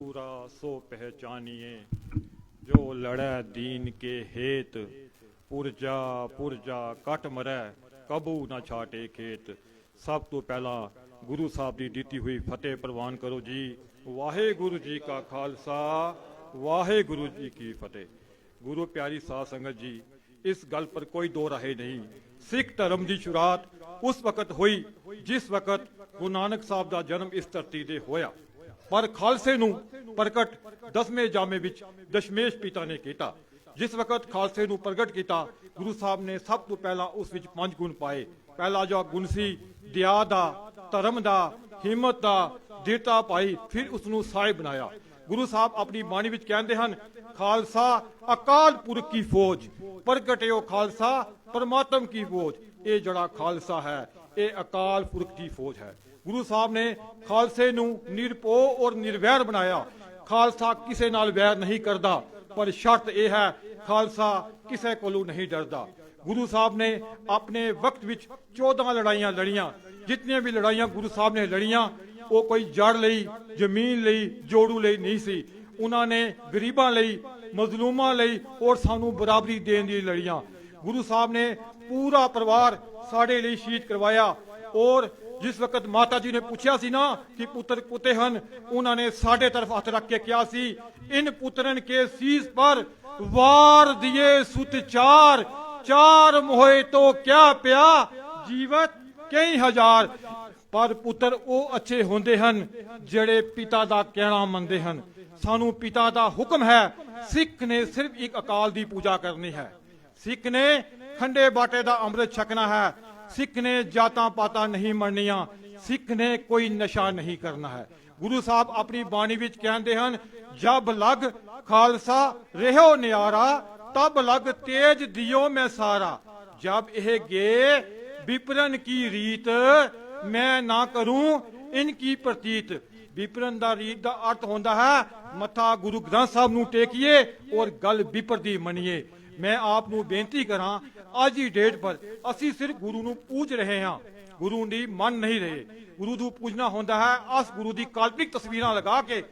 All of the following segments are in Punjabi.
ਪੂਰਾ ਸੋ ਪਹਿਚਾਨੀਏ, ਜੋ ਲੜੈ ਦੀਨ ਕੇ ਹੇਤ, ਪੁਰਜਾ ਪੁਰਜਾ ਕਟ ਮਰੈ, ਕਬੂ ਨਾ ਛਾਟੇ ਖੇਤ। ਸਭ ਤੋਂ ਪਹਿਲਾਂ ਗੁਰੂ ਸਾਹਿਬ ਦੀ ਦਿੱਤੀ ਹੋਈ ਫਤਿਹ ਪ੍ਰਵਾਨ ਕਰੋ ਜੀ। ਵਾਹਿਗੁਰੂ ਜੀ ਕਾ ਖਾਲਸਾ, ਵਾਹਿਗੁਰੂ ਜੀ ਕੀ ਫਤਿਹ। ਗੁਰੂ ਪਿਆਰੀ ਸਾਧ ਸੰਗਤ ਜੀ, ਇਸ ਗੱਲ ਪਰ ਕੋਈ ਦੋ ਰਾਹੇ ਨਹੀਂ। ਸਿੱਖ ਧਰਮ ਦੀ ਸ਼ੁਰੂਆਤ ਉਸ ਵਕਤ ਹੋਈ, ਜਿਸ ਵਕਤ ਗੁਰੂ ਨਾਨਕ ਸਾਹਿਬ ਦਾ ਜਨਮ ਇਸ ਧਰਤੀ ਤੇ ਹੋਇਆ। ਪਰ ਖਾਲਸੇ ਨੂੰ ਪ੍ਰਗਟ ਦਸਵੇਂ ਜਾਮੇ ਵਿੱਚ ਦਸ਼ਮੇਸ਼ ਪਿਤਾ ਨੇ ਕੀਤਾ, ਜਿਸ ਵਕਤ ਖਾਲਸੇ ਨੂੰ ਪ੍ਰਗਟ ਕੀਤਾ, ਗੁਰੂ ਸਾਹਿਬ ਨੇ ਸਭ ਤੋਂ ਪਹਿਲਾਂ ਉਸ ਵਿੱਚ ਪੰਜ ਗੁਣ ਪਾਏ। ਪਹਿਲਾ ਜੋ ਗੁਣ ਸੀ, ਦਇਆ ਦਾ, ਧਰਮ ਦਾ, ਹਿੰਮਤ ਦਾ ਦਿੱਤਾ ਪਾਈ ਫਿਰ ਉਸ ਨੂੰ ਸਾਹਿਬ ਬਣਾਇਆ। ਗੁਰੂ ਸਾਹਿਬ ਆਪਣੀ ਬਾਣੀ ਵਿੱਚ ਕਹਿੰਦੇ ਹਨ, ਖਾਲਸਾ ਅਕਾਲ ਪੁਰਖ ਕੀ ਫੌਜ, ਪ੍ਰਗਟਿਓ ਖਾਲਸਾ ਪਰਮਾਤਮ ਕੀ ਫੌਜ, ਇਹ ਜਿਹੜਾ ਖਾਲਸਾ ਹੈ ਇਹ ਅਕਾਲ ਪੁਰਖ ਦੀ ਫੌਜ ਹੈ। ਗੁਰੂ ਸਾਹਿਬ ਨੇ ਖਾਲਸੇ ਨੂੰ ਨਿਰਪੋ ਔਰ ਨਿਰਵੈਰ ਬਣਾਇਆ। ਖਾਲਸਾ ਕਿਸੇ ਨਾਲ ਵੈਰ ਨਹੀਂ ਕਰਦਾ, ਪਰ ਸ਼ਰਤ ਇਹ ਹੈ, ਖਾਲਸਾ ਕਿਸੇ ਕੋਲੋਂ ਨਹੀਂ ਡਰਦਾ। ਗੁਰੂ ਸਾਹਿਬ ਨੇ ਆਪਣੇ ਵਕਤ ਵਿੱਚ 14 ਲੜਾਈਆਂ ਲੜੀਆਂ। ਜਿਤਨੀਆਂ ਵੀ ਲੜਾਈਆਂ ਗੁਰੂ ਸਾਹਿਬ ਨੇ ਲੜੀਆਂ, ਉਹ ਕੋਈ ਜੜ ਲਈ, ਜ਼ਮੀਨ ਲਈ, ਜੋੜੂ ਲਈ ਨਹੀਂ ਸੀ। ਉਹਨਾਂ ਨੇ ਗਰੀਬਾਂ ਲਈ, ਮਜ਼ਲੂਮਾਂ ਲਈ ਔਰ ਸਾਨੂੰ ਬਰਾਬਰੀ ਦੇਣ ਦੀ ਲੜੀਆਂ। ਗੁਰੂ ਸਾਹਿਬ ਨੇ ਪੂਰਾ ਪਰਿਵਾਰ ਸਾਡੇ ਲਈ ਸ਼ਹੀਦ ਕਰਵਾਇਆ। ਔਰ ਜਿਸ ਵਕਤ ਮਾਤਾ ਜੀ ਨੇ ਪੁੱਛਿਆ ਸੀ ਨਾ ਕਿ ਪੁੱਤਰ ਕੁੱਤੇ ਹਨ, ਉਹਨਾਂ ਨੇ ਸਾਡੇ ਤਰਫ ਹੱਥ ਰੱਖ ਕੇ ਕਿਹਾ ਸੀ, ਇਨ ਪੁੱਤਰਨ ਕੇ ਸੀਸ ਪਰ ਵਾਰ ਦਿਏ ਸੁਤ ਚਾਰ ਚਾਰ ਮੋਏ ਤੋ ਕਿਆ ਪਿਆ ਜੀਵਤ ਕਈ ਹਜ਼ਾਰ। ਪਰ ਪੁੱਤਰ ਉਹ ਅੱਛੇ ਹੁੰਦੇ ਹਨ ਜਿਹੜੇ ਪਿਤਾ ਦਾ ਕਹਿਣਾ ਮੰਨਦੇ ਹਨ। ਸਾਨੂੰ ਪਿਤਾ ਦਾ ਹੁਕਮ ਹੈ ਸਿੱਖ ਨੇ ਸਿਰਫ ਇੱਕ ਅਕਾਲ ਦੀ ਪੂਜਾ ਕਰਨੀ ਹੈ। ਸਿੱਖ ਨੇ ਖੰਡੇ ਬਾਟੇ ਦਾ ਅੰਮ੍ਰਿਤ ਛਕਣਾ ਹੈ। ਸਿੱਖ ਨੇ ਜਾਤਾਂ ਪਾਤਾਂ ਨਹੀਂ ਮੰਨਣੀਆਂ। ਸਿੱਖ ਨੇ ਕੋਈ ਨਸ਼ਾ ਨਹੀਂ ਕਰਨਾ ਹੈ। ਗੁਰੂ ਸਾਹਿਬ ਆਪਣੀ ਬਾਣੀ ਵਿੱਚ ਕਹਿੰਦੇ ਹਨ, ਜਬ ਲਗ ਖਾਲਸਾ, ਰਹਿਓ ਨਿਆਰਾ, ਤਬ ਲਗ ਤੇਜ ਦਿਓ ਮੈਂ ਸਾਰਾ। ਜਬ ਇਹ ਗੇ ਵਿਪਰਨ ਕੀ ਰੀਤ, ਮੈਂ ਨਾ ਕਰੂੰ ਇਨ ਕੀ ਪ੍ਰਤੀਤ। ਵਿਪਰਨ ਦਾ ਰੀਤ ਦਾ ਅਰਥ ਹੁੰਦਾ ਹੈ, ਮੱਥਾ ਗੁਰੂ ਗ੍ਰੰਥ ਸਾਹਿਬ ਨੂੰ ਟੇਕੀਏ ਔਰ ਗੱਲ ਵਿਪਰਦੀ ਮੰਨੀਏ। ਮੈਂ ਆਪ ਨੂੰ ਬੇਨਤੀ ਕਰਾਂ, ਅੱਜ ਦੀ ਡੇਟ ਪਰ ਅਸੀਂ ਸਿਰਫ ਗੁਰੂ ਨੂੰ ਪੂਜ ਰਹੇ ਹਾਂ। ਗੁਰੂ ਦੀ ਮੰਨ ਨਹੀਂ ਰਹੇ। ਗੁਰੂ ਨੂੰ ਪੂਜਣਾ ਹੁੰਦਾ ਹੈ। ਅਸ ਗੁਰੂ ਦੀ ਕਾਲਪਨਿਕ ਤਸਵੀਰਾਂ ਲਗਾ ਕੇ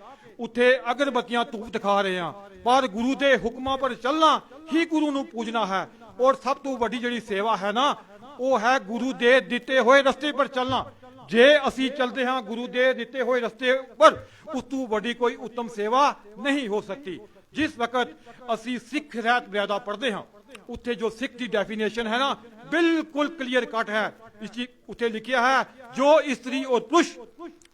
ਉੱਥੇ ਅਗਰਬੱਤੀਆਂ ਧੂਪ ਦਿਖਾ ਰਹੇ ਹਾਂ। ਪਰ ਗੁਰੂ ਦੇ ਹੁਕਮਾਂ ਪਰ ਚੱਲਣਾ ਹੀ ਗੁਰੂ ਨੂੰ ਪੂਜਣਾ ਹੈ। ਔਰ ਸਭ ਤੋਂ ਵੱਡੀ ਜਿਹੜੀ ਸੇਵਾ ਹੈ ਨਾ, ਉਹ ਹੈ ਗੁਰੂ ਦੇ ਦਿੱਤੇ ਹੋਏ ਰਸਤੇ ਪਰ ਚੱਲਣਾ। ਜੇ ਅਸੀਂ ਚੱਲਦੇ ਹਾਂ ਗੁਰੂ ਦੇ ਦਿੱਤੇ ਹੋਏ ਰਸਤੇ ਉੱਪਰ, ਉਸ ਤੋਂ ਵੱਡੀ ਕੋਈ ਉੱਤਮ ਸੇਵਾ ਨਹੀਂ ਹੋ ਸਕਦੀ। ਜਿਸ ਵਕਤ ਅਸੀਂ ਸਿੱਖ ਰਹਿਤ ਮਰਿਆਦਾ ਪੜ੍ਹਦੇ ਹਾਂ, ਉੱਥੇ ਜੋ ਸਿੱਖ ਦੀ ਡੈਫੀਨੇਸ਼ਨ ਹੈ ਨਾ, ਬਿਲਕੁਲ ਕਲੀਅਰ ਕੱਟ ਹੈ। ਇਸ ਦੀ ਉੱਥੇ ਲਿਖਿਆ ਹੈ, ਜੋ ਇਸਤਰੀ ਔਰ ਪੁਰਸ਼,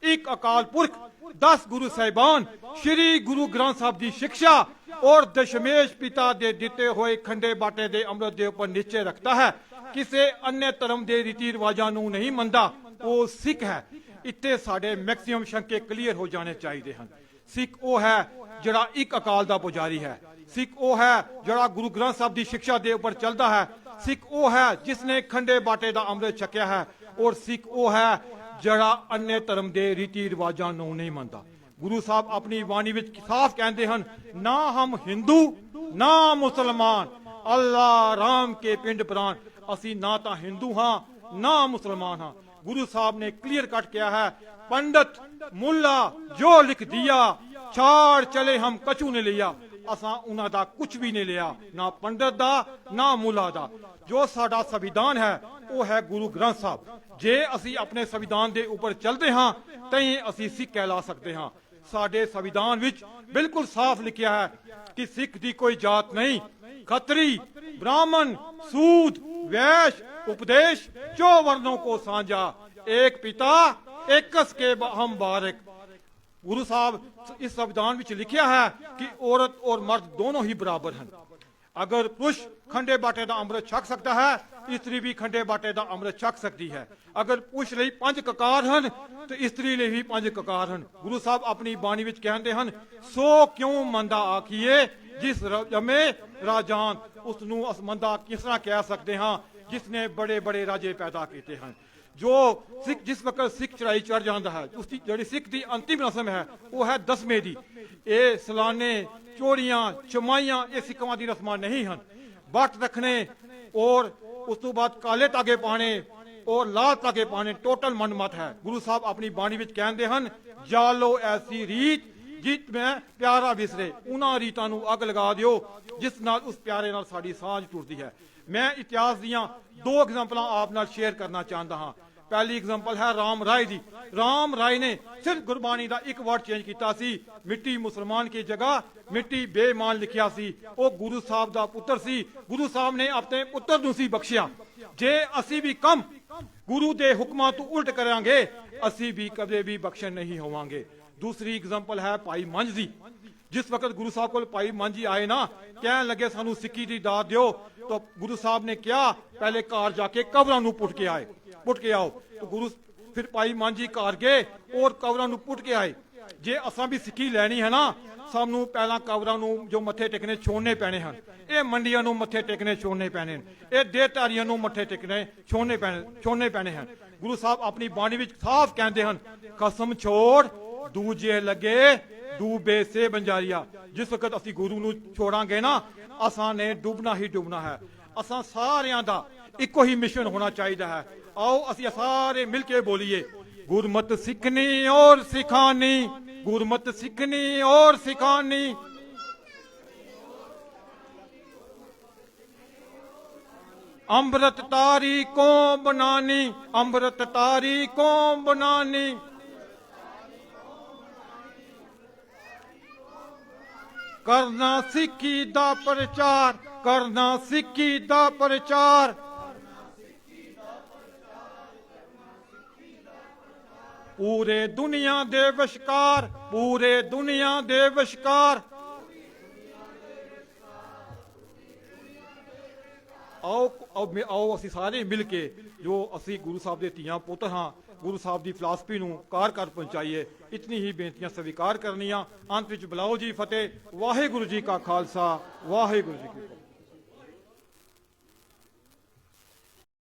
ਇੱਕ ਅਕਾਲ ਪੁਰਖ 10 ਗੁਰੂ ਸਾਹਿਬਾਨ, ਸ੍ਰੀ ਗੁਰੂ ਗ੍ਰੰਥ ਸਾਹਿਬ ਦੀ ਸਿੱਖਿਆ ਔਰ ਦਸ਼ਮੇਸ਼ ਪਿਤਾ ਦੇ ਦਿੱਤੇ ਹੋਏ ਖੰਡੇ ਬਾਟੇ ਦੇ ਅੰਮ੍ਰਿਤ ਦੇ ਉੱਪਰ ਨਿਸ਼ਚੈ ਰੱਖਦਾ ਹੈ। ਕਿਸੇ ਅੰਨੇ ਧਰਮ ਦੇ ਰੀਤੀ ਰਿਵਾਜਾਂ ਨੂੰ ਨਹੀਂ ਮੰਨਦਾ, ਉਹ ਸਿੱਖ ਹੈ। ਇੱਥੇ ਸਾਡੇ ਮੈਕਸਿਮਮ ਸ਼ੰਕੇ ਕਲੀਅਰ ਹੋ ਜਾਣੇ ਚਾਹੀਦੇ ਹਨ। ਸਿੱਖ ਉਹ ਹੈ ਜਿਹੜਾ ਇੱਕ ਅਕਾਲ ਦਾ ਪੁਜਾਰੀ ਹੈ। ਸਿੱਖ ਉਹ ਹੈ ਜਿਹੜਾ ਗੁਰੂ ਗ੍ਰੰਥ ਸਾਹਿਬ ਦੀ ਸਿੱਖਿਆ ਦੇ ਉੱਪਰ ਚੱਲਦਾ ਹੈ। ਸਿੱਖ ਉਹ ਹੈ ਜਿਸ ਨੇ ਖੰਡੇ ਬਾਟੇ ਦਾ ਅੰਮ੍ਰਿਤ ਛਕਿਆ ਹੈ ਔਰ ਸਿੱਖ ਉਹ ਹੈ ਜਿਹੜਾ ਅਨਿਆ ਧਰਮ ਦੇ ਰੀਤੀ ਰਿਵਾਜਾਂ ਨੂੰ ਨਹੀਂ ਮੰਨਦਾ। ਗੁਰੂ ਸਾਹਿਬ ਆਪਣੀ ਬਾਣੀ ਵਿੱਚ ਸਾਫ਼ ਕਹਿੰਦੇ ਹਨ, ਨਾ ਹਮ ਹਿੰਦੂ, ਨਾ ਮੁਸਲਮਾਨ, ਅੱਲਾ ਰਾਮ ਕੇ ਪਿੰਡ ਪ੍ਰਾਨ ਅਸੀਂ ਨਾ ਤਾਂ ਹਿੰਦੂ ਹਾਂ, ਨਾ ਮੁਸਲਮਾਨ ਹਾਂ। ਗੁਰੂ ਸਾਹਿਬ ਨੇ ਕਲੀਅਰ ਕੱਟ ਕਿਹਾ ਹੈ, ਪੰਡਤ ਮੁੱਲਾ ਜੋ ਲਿਖ ਦਿਆ ਛਾੜ ਚਲੇ ਹਮ ਕਛੂ ਨੇ ਲਿਆ। ਅਸਾਂ ਉਹਨਾਂ ਦਾ ਕੁਝ ਵੀ ਨਹੀਂ ਲਿਆ, ਨਾ ਪੰਡਤ ਦਾ, ਨਾ ਮੁਲਾ ਦਾ। ਜੋ ਸਾਡਾ ਸੰਵਿਧਾਨ ਹੈ, ਉਹ ਹੈ ਗੁਰੂ ਗ੍ਰੰਥ ਸਾਹਿਬ। ਜੇ ਅਸੀਂ ਆਪਣੇ ਸੰਵਿਧਾਨ ਦੇ ਉੱਪਰ ਚੱਲਦੇ ਹਾਂ ਤਾਂ ਅਸੀਂ ਸਿੱਖ ਕਹਿਲਾ ਸਕਦੇ ਹਾਂ। ਸਾਡੇ ਸੰਵਿਧਾਨ ਵਿੱਚ ਬਿਲਕੁਲ ਸਾਫ਼ ਲਿਖਿਆ ਹੈ ਕਿ ਸਿੱਖ ਦੀ ਕੋਈ ਜਾਤ ਨਹੀਂ। ਖੱਤਰੀ, ਬ੍ਰਾਹਮਣ, ਸੂਦ, ਵੈਸ਼, ਉਪਦੇਸ਼ ਚੋ ਵਰਨੋਂ ਕੋ ਸਾਂਝਾ। ਏਕ ਪਿਤਾ, ਏਕਸ ਕੇ ਹਮ ਬਾਰਕ। ਗੁਰੂ ਸਾਹਿਬ ਇਸ ਸੰਵਿਧਾਨ ਵਿੱਚ ਲਿਖਿਆ ਹੈ ਕਿ ਔਰਤ ਔਰ ਮਰਦ ਦੋਨੋਂ ਹੀ ਬਰਾਬਰ ਹਨ। ਅਗਰ ਪੁਰਸ਼ ਖੰਡੇ ਬਾਟੇ ਦਾ ਅੰਮ੍ਰਿਤ ਛਕ ਸਕਦਾ ਹੈ, ਇਸਤਰੀ ਵੀ ਖੰਡੇ ਬਾਟੇ ਦਾ ਅੰਮ੍ਰਿਤ ਛਕ ਸਕਦੀ ਹੈ। ਅਗਰ ਪੁਰਸ਼ ਲਈ ਪੰਜ ਕਕਾਰ ਹਨ, ਤੇ ਇਸਤਰੀ ਲਈ ਵੀ ਪੰਜ ਕਕਾਰ ਹਨ। ਗੁਰੂ ਸਾਹਿਬ ਆਪਣੀ ਬਾਣੀ ਵਿੱਚ ਕਹਿੰਦੇ ਹਨ, ਸੋ ਕਿਉਂ ਮੰਦਾ ਆਖੀਏ, ਜਿਸ ਜਮੇ ਰਾਜਾਨ ਉਸ ਨੂੰ ਅਸਮੰਦਾ ਕਿਸ ਤਰ੍ਹਾਂ ਕਹਿ ਸਕਦੇ ਹਾਂ ਜਿਸ ਨੇ ਬੜੇ ਬੜੇ ਰਾਜੇ ਪੈਦਾ ਕੀਤੇ ਹਨ। ਜੋ ਸਿੱਖ ਜਿਸ ਵਕਤ ਸਿੱਖ ਚੜਾਈ ਚੜ ਜਾਂਦਾ ਹੈ ਉਸ ਦੀ ਜਿਹੜੀ ਸਿੱਖ ਦੀ ਅੰਤਿਮ ਰਸਮ ਹੈ, ਉਹ ਹੈ ਦਸਵੇਂ ਦੀ। ਇਹ ਸਲਾਨੇ ਚੋਰੀਆਂ ਚਮਾਈਆਂ ਇਹ ਸਿੱਖਾਂ ਦੀ ਰਸਮਾਂ ਨਹੀਂ ਹਨ। ਬੱਟ ਰੱਖਣੇ ਔਰ ਉਸ ਤੋਂ ਬਾਅਦ ਕਾਲੇ ਤਾਗੇ ਪਾਣੇ ਔਰ ਲਾਲ ਤਾਗੇ ਪਾਣੇ ਟੋਟਲ ਮਨਮਤ ਹੈ। ਗੁਰੂ ਸਾਹਿਬ ਆਪਣੀ ਬਾਣੀ ਵਿੱਚ ਕਹਿੰਦੇ ਹਨ, ਜਾ ਲੋ ਐਸੀ ਰੀਤ ਜਿਤ ਮੈਂ ਪਿਆਰਾ ਵਿਸਰੇ। ਉਹਨਾਂ ਰੀਤਾਂ ਨੂੰ ਅੱਗ ਲਗਾ ਦਿਓ, ਜਿਸ ਨਾਲ ਉਸ ਪਿਆਰੇ ਨਾਲ ਸਾਡੀ ਸਾਂਝ ਟੁੱਟਦੀ ਹੈ। ਮੈਂ ਇਤਿਹਾਸ ਦੀਆਂ ਦੋ ਐਗਜ਼ਾਮਪਲਾਂ ਆਪ ਨਾਲ ਸ਼ੇਅਰ ਕਰਨਾ ਚਾਹੁੰਦਾ ਹਾਂ। ਪਹਿਲੀ ਐਗਜ਼ਾਮਪਲ ਹੈ ਰਾਮ ਰਾਏ ਦੀ। ਰਾਮ ਰਾਏ ਨੇ ਸਿਰਫ ਗੁਰਬਾਣੀ ਦਾ ਇੱਕ ਵਰਡ ਚੇਂਜ ਕੀਤਾ ਸੀ, ਮਿੱਟੀ ਮੁਸਲਮਾਨ ਕੀ ਜਗ੍ਹਾ, ਮਿੱਟੀ ਬੇਈਮਾਨ ਲਿਖਿਆ ਸੀ। ਉਹ ਗੁਰੂ ਸਾਹਿਬ ਦਾ ਪੁੱਤਰ ਸੀ। ਗੁਰੂ ਸਾਹਿਬ ਨੇ ਆਪਣੇ ਪੁੱਤਰ ਨੂੰ ਸੀ ਬਖਸ਼ਿਆ। ਜੇ ਅਸੀਂ ਵੀ ਕੰਮ ਗੁਰੂ ਦੇ ਹੁਕਮਾਂ ਤੋਂ ਉਲਟ ਕਰਾਂਗੇ, ਅਸੀਂ ਵੀ ਕਦੇ ਵੀ ਬਖਸ਼ਣ ਨਹੀਂ ਹੋਵਾਂਗੇ। ਦੂਸਰੀ ਐਗਜ਼ਾਮਪਲ ਹੈ ਭਾਈ ਮੰਝ ਦੀ। ਜਿਸ ਵਕਤ ਗੁਰੂ ਸਾਹਿਬ ਕੋਲ ਭਾਈ ਮੰਝ ਆਏ ਨਾ, ਕਹਿਣ ਲੱਗੇ ਸਾਨੂੰ ਸਿੱਕੀ ਦੀ ਦਾਤ ਦਿਓ, ਤਾਂ ਗੁਰੂ ਸਾਹਿਬ ਨੇ ਕਿਹਾ, ਪਹਿਲੇ ਘਰ ਜਾ ਕੇ ਕਬਰਾਂ ਨੂੰ ਪੁੱਟ ਕੇ ਆਏ, ਪੁੱਟ ਕੇ ਆਓ। ਤਾਂ ਗੁਰੂ ਫਿਰ ਭਾਈ ਮੰਝ ਘਰ ਗਏ, ਔਰ ਕਬਰਾਂ ਨੂੰ ਪੁੱਟ ਕੇ ਆਏ। ਜੇ ਅਸਾਂ ਵੀ ਸਿੱਖੀ ਲੈਣੀ ਹੈ ਨਾ, ਸਾਨੂੰ ਪਹਿਲਾਂ ਕਬਰਾਂ ਨੂੰ ਜੋ ਮੱਥੇ ਟੇਕਣੇ ਛੋੜਨੇ ਪੈਣੇ ਹਨ। ਇਹ ਮੰਡੀਆਂ ਨੂੰ ਮੱਥੇ ਟੇਕਣੇ ਛੋੜਨੇ ਪੈਣੇ ਹਨ। ਇਹ ਦੇਹਧਾਰੀਆਂ ਨੂੰ ਮੱਥੇ ਟੇਕਣੇ ਛੋੜਨੇ ਪੈਣੇ ਛੋੜਨੇ ਪੈਣੇ ਹਨ। ਗੁਰੂ ਸਾਹਿਬ ਆਪਣੀ ਬਾਣੀ ਵਿੱਚ ਸਾਫ਼ ਕਹਿੰਦੇ ਹਨ, ਕਸਮ ਛੋੜ, ਦੂਜੇ ਲੱਗੇ ਡੂਬੇ ਸੇ ਬੰਜਾਰੀਆ। ਜਿਸ ਵਕਤ ਅਸੀਂ ਗੁਰੂ ਨੂੰ ਛੋੜਾਂਗੇ ਨਾ, ਅਸਾਂ ਨੇ ਡੁੱਬਣਾ ਹੀ ਡੁੱਬਣਾ ਹੈ। ਅਸਾਂ ਸਾਰਿਆਂ ਦਾ ਇੱਕੋ ਹੀ ਮਿਸ਼ਨ ਹੋਣਾ ਚਾਹੀਦਾ ਹੈ। ਆਓ ਅਸੀਂ ਸਾਰੇ ਮਿਲ ਕੇ ਬੋਲੀਏ, ਗੁਰਮਤ ਸਿੱਖਣੀ ਔਰ ਸਿਖਾਣੀ, ਗੁਰਮਤ ਸਿੱਖਣੀ ਔਰ ਸਿਖਾਣੀ। ਅੰਮ੍ਰਿਤ ਤਾਰੀ ਕੋ ਬਨਾਨੀ ਅੰਮ੍ਰਿਤ ਤਾਰੀ ਕੋ ਬਨਾਨੀ ਕਰਨਾ ਸਿੱਖੀ ਦਾ ਪ੍ਰਚਾਰ, ਕਰਨਾ ਸਿੱਖੀ ਦਾ ਪ੍ਰਚਾਰ। ਪੂਰੇ ਦੁਨੀਆ ਦੇ ਵਿਸ਼ਕਾਰ, ਪੂਰੇ ਦੁਨੀਆ ਦੇ ਵਿਸ਼ਕਾਰ। ਆਓ ਆਓ ਆਓ ਅਸੀਂ ਸਾਰੇ ਮਿਲ ਕੇ ਜੋ ਅਸੀਂ ਗੁਰੂ ਸਾਹਿਬ ਦੇ ਧੀਆਂ ਪੁੱਤ ਹਾਂ, ਗੁਰੂ ਸਾਹਿਬ ਦੀ ਫਿਲਾਸਫੀ ਨੂੰ ਕਾਰ ਕਰ ਪਹੁੰਚਾਈਏ। ਇਤਨੀ ਹੀ ਬੇਨਤੀਆਂ ਸਵੀਕਾਰ ਕਰਨੀਆਂ। ਅੰਤ ਵਿੱਚ ਬੁਲਾਓ ਜੀ ਫਤਿਹ। ਵਾਹਿਗੁਰੂ ਜੀ ਕਾ ਖਾਲਸਾ। ਵਾਹਿਗੁਰੂ ਜੀ ਕੀ ਫਤਿਹ।